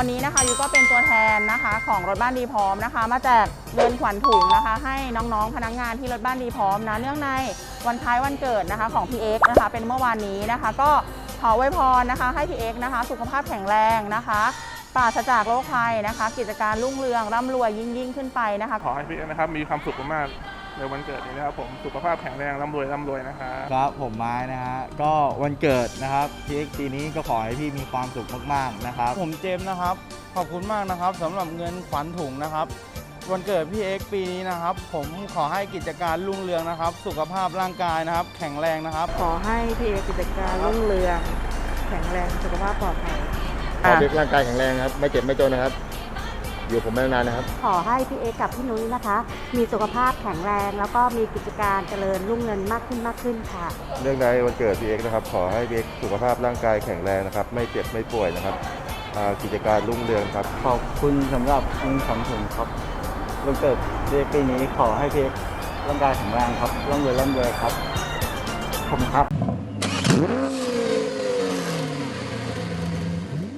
วันนี้นะคะยูก็เป็นตัวแทนนะคะของรถบ้านดีพร้อมนะคะ มาแจกเงินขวัญถุงนะคะ ให้น้องๆพนักงานที่รถบ้านดีพร้อมนะเนื่องในวันคล้ายวันเกิดนะคะของพี่เอ็กนะคะ เป็นเมื่อวานนี้นะคะ ก็ขอไว้พรนะคะ ให้พี่เอ็กนะคะ สุขภาพแข็งแรงนะคะปราศจากโรคภัยนะคะ กิจการรุ่งเรืองร่ำรวยยิ่งยิ่งขึ้นไปนะคะ ขอให้พี่เอ็กนะครับมีความสุขมากๆ ในวันเกิดนี้นะครับผมสุขภาพแข็งแรงร่ำรวยร่ำรวยนะครับครับผมไม้นะฮะก็วันเกิดนะครับพี่เอ็กซ์ปีนี้ก็ขอให้พี่มีความสุขมากๆนะครับ ผมเจมส์นะครับ ขอบคุณมากนะครับสำหรับเงินขวัญถุงนะครับ วันเกิดพี่เอ็กซ์ปีนี้นะครับ ผมขอให้กิจการรุ่งเรืองนะครับ สุขภาพร่างกายนะครับ แข็งแรงนะครับ ขอให้พี่เอกิจการรุ่งเรือง แข็งแรงสุขภาพปลอดภัย ขอให้ร่างกายแข็งแรงนะครับ ไม่เจ็บไม่จนนะครับ อยู่ผมไม่นานๆนะครับ ขอให้พี่เอกับพี่นุ้ยนะคะ มีสุขภาพแข็งแรง แล้วก็มีกิจการเจริญรุ่งเรืองมากขึ้นมากขึ้นค่ะ เรื่องในวันเกิดพี่เอกนะครับ ขอให้พี่เอกสุขภาพร่างกายแข็งแรงนะครับ ไม่เจ็บไม่ป่วยนะครับอ่ากิจการรุ่งเรืองครับ ขอบคุณสำหรับเงินขวัญถุงครับวันเกิดพี่เอ็กซ์ปีนี้ขอให้พี่เอ็กซ์ร่างกายแข็งแรงครับร่ำรวยร่ำรวยครับผมครับ